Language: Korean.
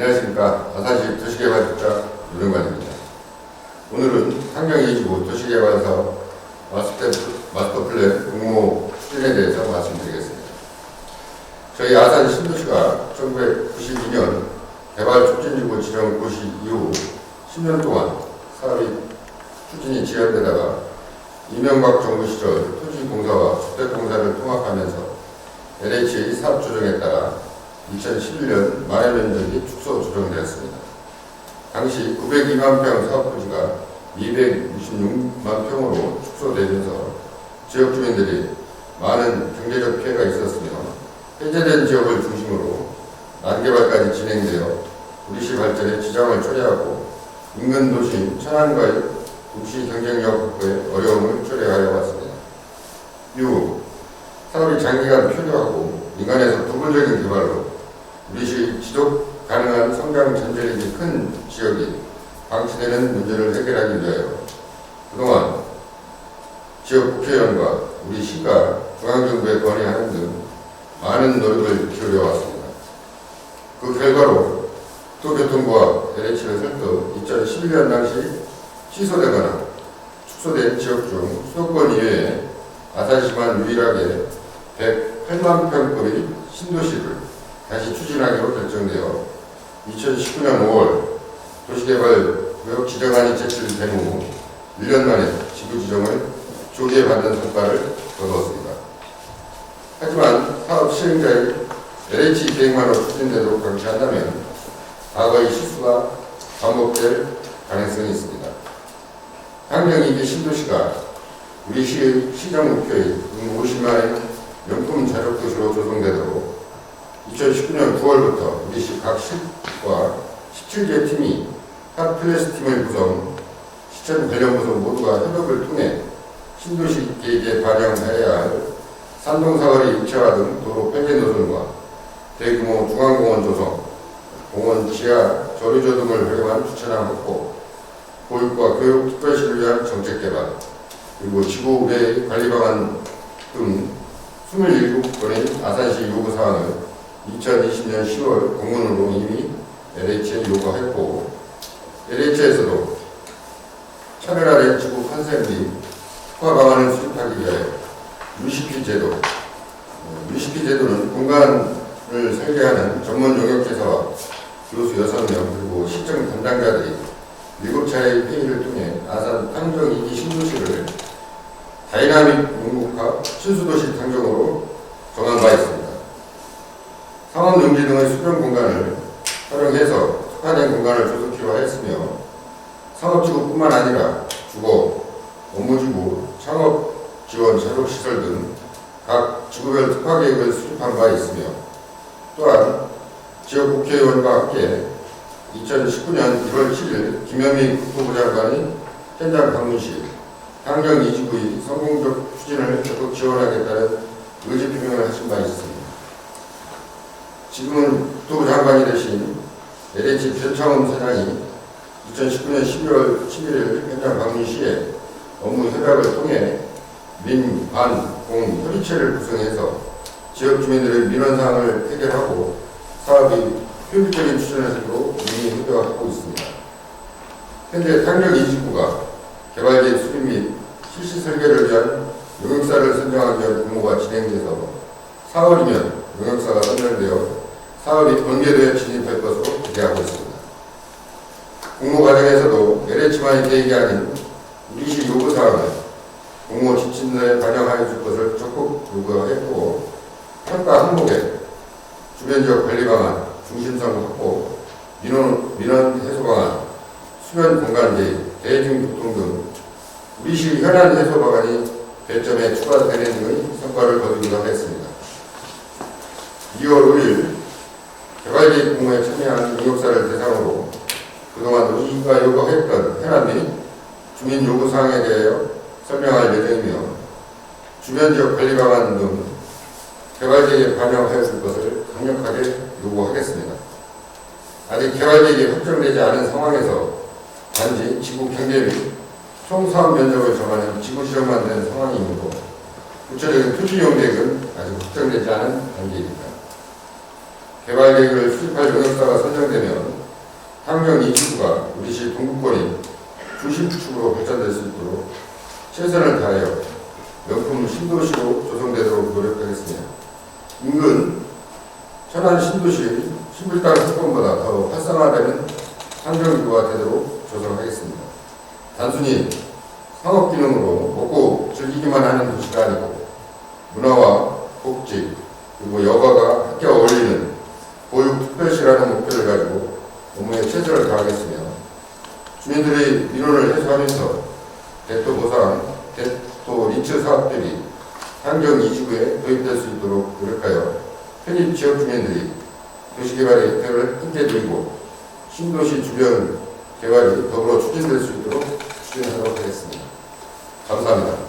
안녕하십니까. 아산시 도시개발국장 유명관입니다. 오늘은 환경이지구 도시개발사업 마스터, 마스터 플랜 공모 추진에 대해서 말씀드리겠습니다. 저희 아산 신도시가 1992년 개발 촉진지구 지정 고시 이후 10년 동안 사업이 추진이 지연되다가 이명박 정부 시절 토지공사와 주택공사를 통합하면서 LH의 사업 조정에 따라 2011년 만해 면적이 축소 조정되었습니다. 당시 902만 평 사업 부지가 266만 평으로 축소되면서 지역 주민들이 많은 경제적 피해가 있었으며 해제된 지역을 중심으로 난개발까지 진행되어 우리시 발전에 지장을 초래하고 인근 도시 천안과의 도시 경쟁력 확보에 어려움을 초래하여 왔습니다. 이후 사업이 장기간 표류하고 민간에서 부분적인 개발로 우리시 지속 가능한 성장 전제력이 큰 지역이 방치되는 문제를 해결하기 위하여 그동안 지역 국회의원과 우리 시가 중앙정부에 건의하는 등 많은 노력을 기울여 왔습니다. 그 결과로 도교통부와 LH를 설득 2011년 당시 취소되거나 축소된 지역 중 수도권 이외에 아산시만 유일하게 108만 평급의 신도시를 다시 추진하기로 결정되어 2019년 5월 도시개발구역 지정안이 제출된 후 1년 만에 지구 지정을 조기에 받는 성과를 거두었습니다. 하지만 사업 시행자의 LH 계획만으로 추진되도록 방치한다면 과거의 실수가 반복될 가능성이 있습니다. 당장 이게 신도시가 우리 시의 시정 목표의 50만의 명품 자력 도시로 조성되도록 2019년 9월부터 우리 시 각 시과 17개 팀이 각 플래스 팀을 구성 시청 관련 부서 모두가 협업을 통해 신도시 계획에 반영해야 할 산동사거리 입체화 등 도로 폐쇄 노선과 대규모 중앙공원 조성, 공원 지하 저류조 등을 활용한 주차장 확보, 보육과 교육 특별시를 위한 정책 개발, 그리고 지구 외 관리 방안 등 27건의 아산시 요구 사항을 2020년 10월 공문으로 이미 LH에 요구했고 LH에서도 차별화된 지구 컨셉 및 특화 방안을 수립하기 위해 UCP 제도 어, UCP 제도는 공간을 설계하는 전문 용역회사와 교수 6명 그리고 시청 담당자들이 7차례의 회의를 통해 아산 탕정 2기 신도시를 다이나믹 농국화 신수도시 탕정으로 정한 바 있습니다. 상업 용지 등의 수변 공간을 활용해서 특화된 공간을 하였으며 상업지구뿐만 아니라 주거, 업무지구, 창업 지원 자족시설 등 각 지구별 특화 계획을 수립한 바 있으며 또한 지역 국회의원과 함께 2019년 1월 7일 김현미 국토부 장관이 현장 방문 시 당정 이지구의 성공적 추진을 적극 지원하겠다는 의지 표명을 하신 바 있습니다. 지금은 국토부 장관이 되신 LH 변창훈 사장이 2019년 12월 11일 현장 방문 시에 업무 협약을 통해 민, 반, 공 협의체를 구성해서 지역 주민들의 민원사항을 해결하고 사업이 효율적인 하도록 이미 협약하고 있습니다. 현재 탕력 이지구가 개발지 수립 및 실시 설계를 위한 용역사를 선정하기 위한 공모가 진행돼서 4월이면 용역사가 선정되어 사업이 번개되어 진입할 것으로 기대하고 있습니다. 공모 과정에서도 LH만의 계획이 아닌 우리시 요구사항을 공모 지침서에 반영하여 줄 것을 적극 요구했고 평가 항목에 주변 지역 관리 방안, 중심성 확보, 민원, 민원 해소 방안, 수면 공간제, 대중 교통 등 우리시 현안 해소 방안이 배점에 추가되는 등의 성과를 거두기도 했습니다. 2월 5일 개발계획 공모에 참여한 용역사를 대상으로 그동안 우리가 요구했던 현안 및 주민 요구사항에 대하여 설명할 예정이며 주변 지역 관리 방안 등 개발계획에 반영하여 줄 것을 강력하게 요구하겠습니다. 아직 개발계획이 확정되지 않은 상황에서 단지 지구 경계 및 총사업 면적을 정하는 지구 지정만 된 상황이므로 구체적인 토지 계획은 아직 확정되지 않은 단계입니다. 개발 계획을 수립할 용역사가 선정되면 환경 이지구가 우리시 동구권이 중심축으로 발전될 수 있도록 최선을 다하여 명품 신도시로 조성되도록 노력하겠습니다. 인근 천안 신도시 신불당 사건보다 더 활성화되는 환경기구가 되도록 조성하겠습니다. 단순히 상업 기능으로 먹고 즐기기만 하는 도시가 아니고 문화와 복지 그리고 여가가 함께 어울리는 보육 특별시라는 목표를 가지고 업무에 최선을 다하겠으며 민원을 해소하면서 대토 보상, 대토 리츠 사업들이 환경 이지구에 도입될 수 있도록 노력하여 편입 지역 주민들이 도시개발의 혜택을 함께 누리고 신도시 주변 개발이 더불어 추진될 수 있도록 추진하도록 하겠습니다. 감사합니다.